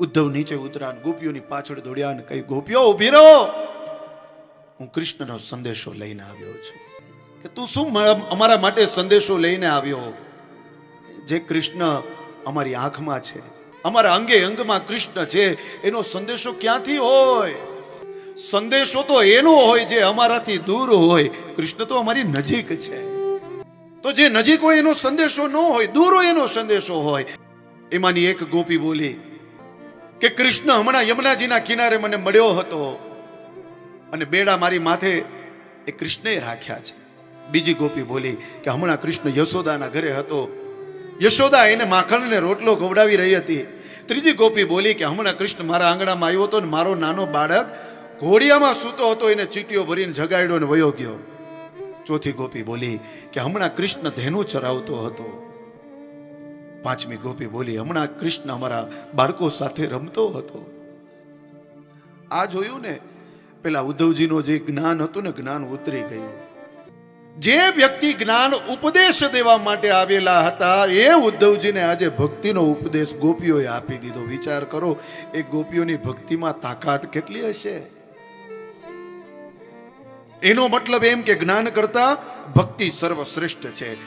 ઉદ્ધવ નીચે ઉતરા ગોપીઓની પાછળ દોડ્યા અને કઈ ગોપીઓ ઊભી રહો. હું કૃષ્ણનો સંદેશો લઈને આવ્યો છું. કે તું શું અમારા માટે સંદેશો લઈને આવ્યો? જે કૃષ્ણ અમારી આંખમાં છે, અમારા અંગે અંગમાં કૃષ્ણ છે, એનો સંદેશો ક્યાંથી હોય? સંદેશો તો એનો હોય જે અમારાથી દૂર હોય. કૃષ્ણ તો અમારી નજીક છે. તો જે નજીક હોય એનો સંદેશો ન હોય, દૂર હોય એનો સંદેશો હોય. એમાંની એક ગોપી બોલી કે કૃષ્ણ હમણાં યમુનાજીના કિનારે મને મળ્યો હતો અને બેડા મારી માથે એ કૃષ્ણએ રાખ્યા છે. બીજી ગોપી બોલી કે હમણાં કૃષ્ણ યશોદાના ઘરે હતો. યશોદા એને માખણને રોટલો ખવડાવી રહી હતી. ત્રીજી ગોપી બોલી કે હમણાં કૃષ્ણ મારા આંગણામાં આવ્યો હતો ને મારો નાનો બાળક ઘોડિયામાં સૂતો હતો, એને ચીટીઓ ભરીને જગાડ્યો ને વયો ગયો. ચોથી ગોપી બોલી કે હમણાં કૃષ્ણ ધેનું ચરાવતો હતો. પાંચમી ગોપી બોલી, હમણાં કૃષ્ણ અમારા બાળકો સાથે રમતો હતો. આ જોયું ને, પેલા ઉદ્ધવજીનો જે જ્ઞાન હતું ને, જ્ઞાન ઉતરી ગયું. જે વ્યક્તિ જ્ઞાન ઉપદેશ દેવા માટે આવેલા હતા, એ ઉદ્ધવજીને આજે ભક્તિનો ઉપદેશ ગોપીઓએ આપી દીધો. વિચાર કરો, એ ગોપીઓની ભક્તિમાં તાકાત કેટલી હશે? એનો મતલબ એમ કે જ્ઞાન કરતા ભક્તિ સર્વશ્રેષ્ઠ છે.